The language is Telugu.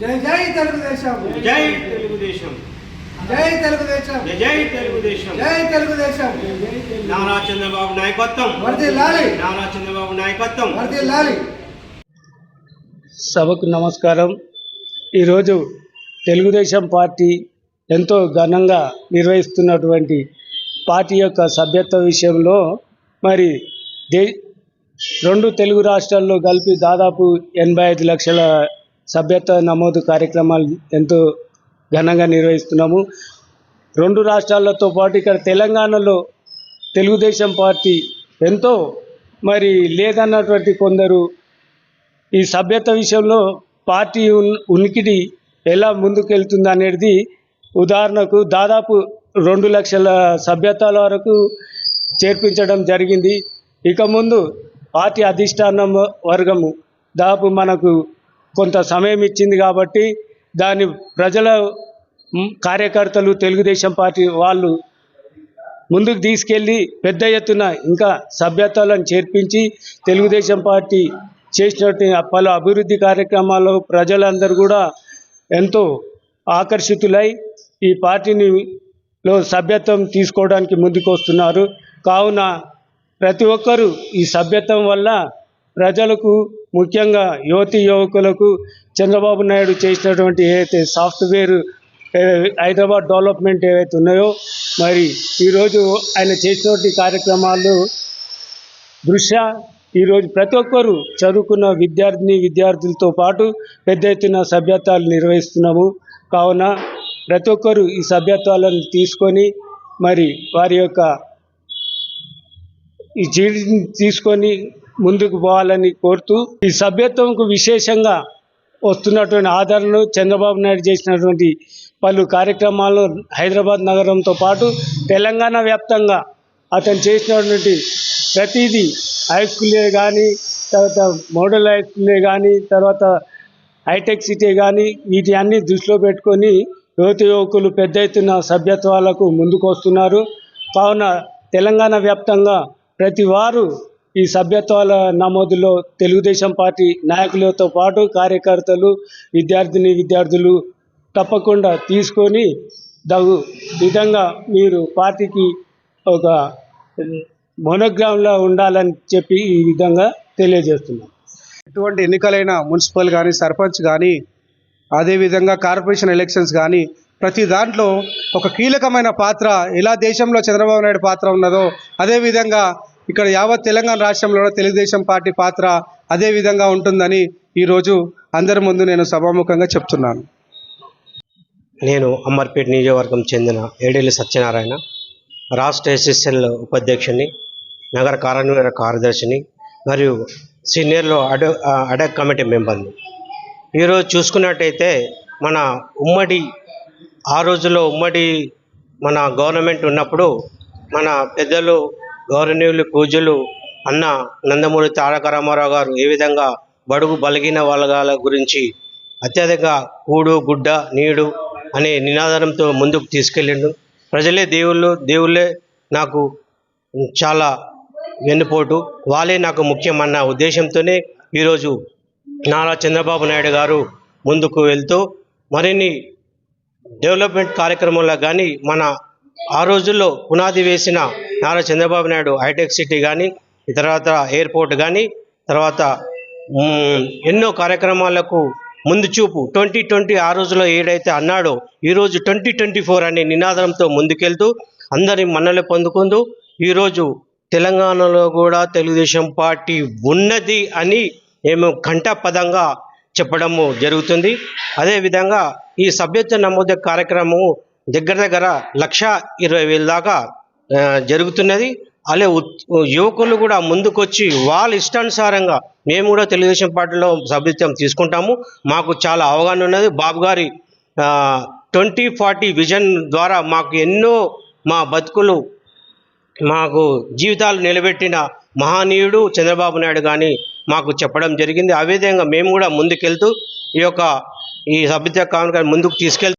జై జై తెలుగుదేశం. జై తెలుగుదేశం. జై తెలుగుదేశం. జై తెలుగుదేశం. జై తెలుగుదేశం. నారా చంద్రబాబు నాయకత్వం. వర్ది లాలి. నారా చంద్రబాబు నాయకత్వం. వర్ది లాలి. సభకు నమస్కారం. ఈరోజు తెలుగుదేశం పార్టీ ఎంతో ఘనంగా నిర్వహిస్తున్నటువంటి పార్టీ యొక్క సభ్యత్వ విషయంలో మరి దే రెండు తెలుగు రాష్ట్రాల్లో కలిపి దాదాపు ఎనభై ఐదు లక్షల సభ్యత్వ నమోదు కార్యక్రమాలు ఎంతో ఘనంగా నిర్వహిస్తున్నాము. రెండు రాష్ట్రాలతో పాటు ఇక్కడ తెలంగాణలో తెలుగుదేశం పార్టీ ఎంతో మరి లేదన్నటువంటి కొందరు ఈ సభ్యత విషయంలో పార్టీ ఉనికిడి ఎలా ముందుకెళ్తుంది అనేది ఉదాహరణకు దాదాపు రెండు లక్షల సభ్యతల వరకు చేర్పించడం జరిగింది. ఇక ముందు పార్టీ అధిష్టానం వర్గము దాదాపు మనకు కొంత సమయం ఇచ్చింది కాబట్టి దాని ప్రజల కార్యకర్తలు తెలుగుదేశం పార్టీ వాళ్ళు ముందుకు తీసుకెళ్ళి పెద్ద ఎత్తున ఇంకా సభ్యత్వాలను చేర్పించి తెలుగుదేశం పార్టీ చేసినట్టు పలు అభివృద్ధి కార్యక్రమాల్లో ప్రజలందరూ కూడా ఎంతో ఆకర్షితులై ఈ పార్టీని లో సభ్యత్వం తీసుకోవడానికి ముందుకు వస్తున్నారు. కావున ప్రతి ఒక్కరూ ఈ సభ్యత్వం వల్ల ప్రజలకు ముఖ్యంగా యువతి యువకులకు చంద్రబాబు నాయుడు చేసినటువంటి ఏదైతే సాఫ్ట్వేర్ హైదరాబాద్ డెవలప్మెంట్ ఏవైతే ఉన్నాయో మరి ఈరోజు ఆయన చేసినటువంటి కార్యక్రమాలు దృశ్య. ఈరోజు ప్రతి ఒక్కరూ చదువుకున్న విద్యార్థిని విద్యార్థులతో పాటు పెద్ద ఎత్తున సభ్యత్వాలు నిర్వహిస్తున్నాము. కావున ప్రతి ఒక్కరూ ఈ సభ్యత్వాలను తీసుకొని మరి వారి యొక్క ఈ జీవితం తీసుకొని ముందుకు పోవాలని కోరుతూ ఈ సభ్యత్వంకు విశేషంగా వస్తున్నటువంటి ఆదరణను చంద్రబాబు నాయుడు చేసినటువంటి పలు కార్యక్రమాలు హైదరాబాద్ నగరంతో పాటు తెలంగాణ వ్యాప్తంగా అతను చేసినటువంటి ప్రతిదీ హైస్కూలే కానీ తర్వాత మోడల్ హైస్కూలే కానీ తర్వాత హైటెక్ సిటీ కానీ వీటి అన్ని దృష్టిలో పెట్టుకొని యువత యువకులు పెద్ద ఎత్తున సభ్యత్వాలకు ముందుకు వస్తున్నారు కావున తెలంగాణ వ్యాప్తంగా ప్రతి వారు ఈ సభ్యత్వాల నమోదులో తెలుగుదేశం పార్టీ నాయకులతో పాటు కార్యకర్తలు విద్యార్థిని విద్యార్థులు తప్పకుండా తీసుకొని దగు విధంగా మీరు పార్టీకి ఒక మోనోగ్రామ్లో ఉండాలని చెప్పి ఈ విధంగా తెలియజేస్తున్నాం. ఎటువంటి ఎన్నికలైన మున్సిపల్ కానీ సర్పంచ్ కానీ అదేవిధంగా కార్పొరేషన్ ఎలక్షన్స్ కానీ ప్రతి దాంట్లో ఒక కీలకమైన పాత్ర ఎలా దేశంలో చంద్రబాబు నాయుడు పాత్ర ఉన్నదో అదేవిధంగా ఇక్కడ యావత్ తెలంగాణ రాష్ట్రంలో తెలుగుదేశం పార్టీ పాత్ర అదే విధంగా ఉంటుందని ఈరోజు అందరి ముందు నేను సభాముఖంగా చెప్తున్నాను. నేను అమర్పేట నియోజకవర్గం చెందిన ఏడేళ్ళ సత్యనారాయణ రాష్ట్ర ఎస్ఎస్ఎల్ ఉపాధ్యక్షుని నగర కార్యనిర్వహణ కార్యదర్శిని మరియు సీనియర్లో అడ అడక్ కమిటీ మెంబర్ని ఈరోజు చూసుకున్నట్టయితే మన ఉమ్మడి ఆ రోజుల్లో ఉమ్మడి మన గవర్నమెంట్ ఉన్నప్పుడు మన పెద్దలు గౌరవనీయులు పూజలు అన్న నందమూరి తారక రామారావు గారు ఏ విధంగా బడుగు బలిగిన వాళ్ళ గురించి అత్యధిక కూడు గుడ్డ నీడు అనే నినాదంతో ముందుకు తీసుకెళ్ళిండు. ప్రజలే దేవుళ్ళు దేవుళ్ళే నాకు చాలా వెన్నుపోటు. వాళ్ళే నాకు ముఖ్యమన్న ఉద్దేశంతోనే ఈరోజు నారా చంద్రబాబు నాయుడు గారు ముందుకు వెళ్తూ మరిన్ని డెవలప్మెంట్ కార్యక్రమంలో కానీ మన ఆ రోజుల్లో పునాది వేసిన నారా చంద్రబాబు నాయుడు హైటెక్ సిటీ కానీ తర్వాత ఎయిర్పోర్ట్ కానీ తర్వాత ఎన్నో కార్యక్రమాలకు ముందు చూపు. ట్వంటీ ట్వంటీ ఆ రోజులో ఏడైతే అన్నాడో ఈరోజు ట్వంటీ ట్వంటీ ఫోర్ అనే నినాదంతో ముందుకెళ్తూ అందరి మన్నలు పొందుకుంటూ ఈరోజు తెలంగాణలో కూడా తెలుగుదేశం పార్టీ ఉన్నది అని మేము కంఠపదంగా చెప్పడము జరుగుతుంది. అదేవిధంగా ఈ సభ్యత్వ నమోదు కార్యక్రమము దగ్గర దగ్గర లక్ష ఇరవై వేల దాకా జరుగుతున్నది. అలాగే యువకులు కూడా ముందుకొచ్చి వాళ్ళ ఇష్టానుసారంగా మేము కూడా తెలుగుదేశం పార్టీలో సభ్యత్వం తీసుకుంటాము. మాకు చాలా అవగాహన ఉన్నది. బాబు గారి ట్వంటీ ఫార్టీ విజన్ ద్వారా మాకు ఎన్నో మా బతుకులు మాకు జీవితాలు నిలబెట్టిన మహనీయుడు చంద్రబాబు నాయుడు కానీ మాకు చెప్పడం జరిగింది. ఆ విధంగా మేము కూడా ముందుకెళ్తూ ఈ యొక్క ఈ సభ్యత కానుక ముందుకు తీసుకెళ్తూ